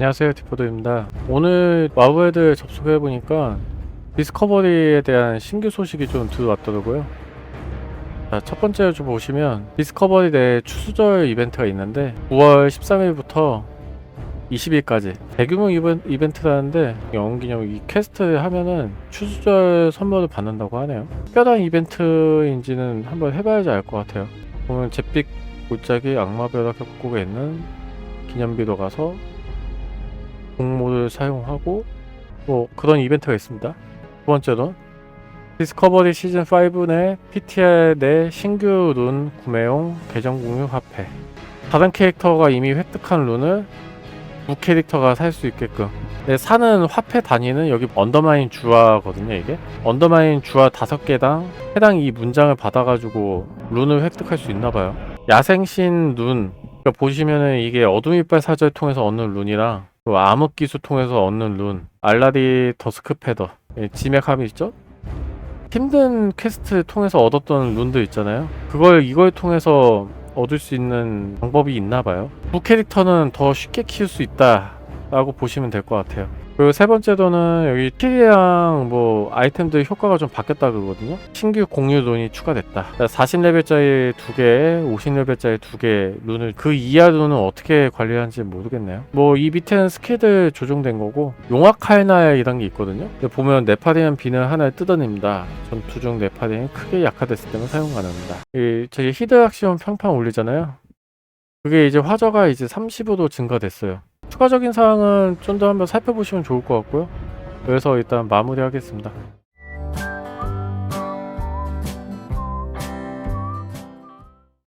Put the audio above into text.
안녕하세요 디포드입니다. 오늘 마블헤드 접속해보니까 디스커버리에 대한 신규 소식이 좀 들어왔더라고요. 자, 첫 번째로 좀 보시면 디스커버리 내 추수절 이벤트가 있는데 9월 13일부터 20일까지 대규모 이벤, 이벤트라는데 영웅기념 이 퀘스트를 하면은 추수절 선물을 받는다고 하네요. 특별한 이벤트인지는 한번 해봐야지 알 것 같아요. 보면 잿빛 골짜기 악마벼락 협곡에 있는 기념비로 가서 공모를 사용하고 뭐 그런 이벤트가 있습니다. 두 번째로 디스커버리 시즌 5 내 PTR 내 신규 룬 구매용 계정 공유 화폐. 다른 캐릭터가 이미 획득한 룬을 무 캐릭터가 살 수 있게끔. 네, 사는 화폐 단위는 여기 언더마인 주화거든요 이게. 언더마인 주화 다섯 개당 해당 이 문장을 받아가지고 룬을 획득할 수 있나봐요. 야생신 룬. 그러니까 보시면은 이게 어둠 이빨 사절 통해서 얻는 룬이랑 또 암흑 기수 통해서 얻는 룬 알라디 더스크 패더. 예, 지맥함이 있죠? 힘든 퀘스트 통해서 얻었던 룬들 있잖아요. 그걸 이걸 통해서 얻을 수 있는 방법이 있나 봐요. 부 캐릭터는 더 쉽게 키울 수 있다 라고 보시면 될 것 같아요 그리고 세 번째로는 여기 킬이랑 뭐 아이템들 효과가 좀 바뀌었다 그러거든요. 신규 공유 룬이 추가됐다. 40레벨짜리 2개 50레벨짜리 2개 룬을 그 이하 룬은 어떻게 관리하는지 모르겠네요. 뭐 이 밑에는 스킬들 조정된 거고 용악 칼날 이런 게 있거든요. 근데 보면 네파리안 비늘 하나를 뜯어냅니다. 전투 중 네파리안이 크게 약화됐을 때만 사용 가능합니다. 이 저기 히드 악시온 평판 올리잖아요. 그게 이제 화저가 이제 30으로 증가됐어요 추가적인 사항은 좀 더 한번 살펴보시면 좋을 것 같고요. 그래서 일단 마무리하겠습니다.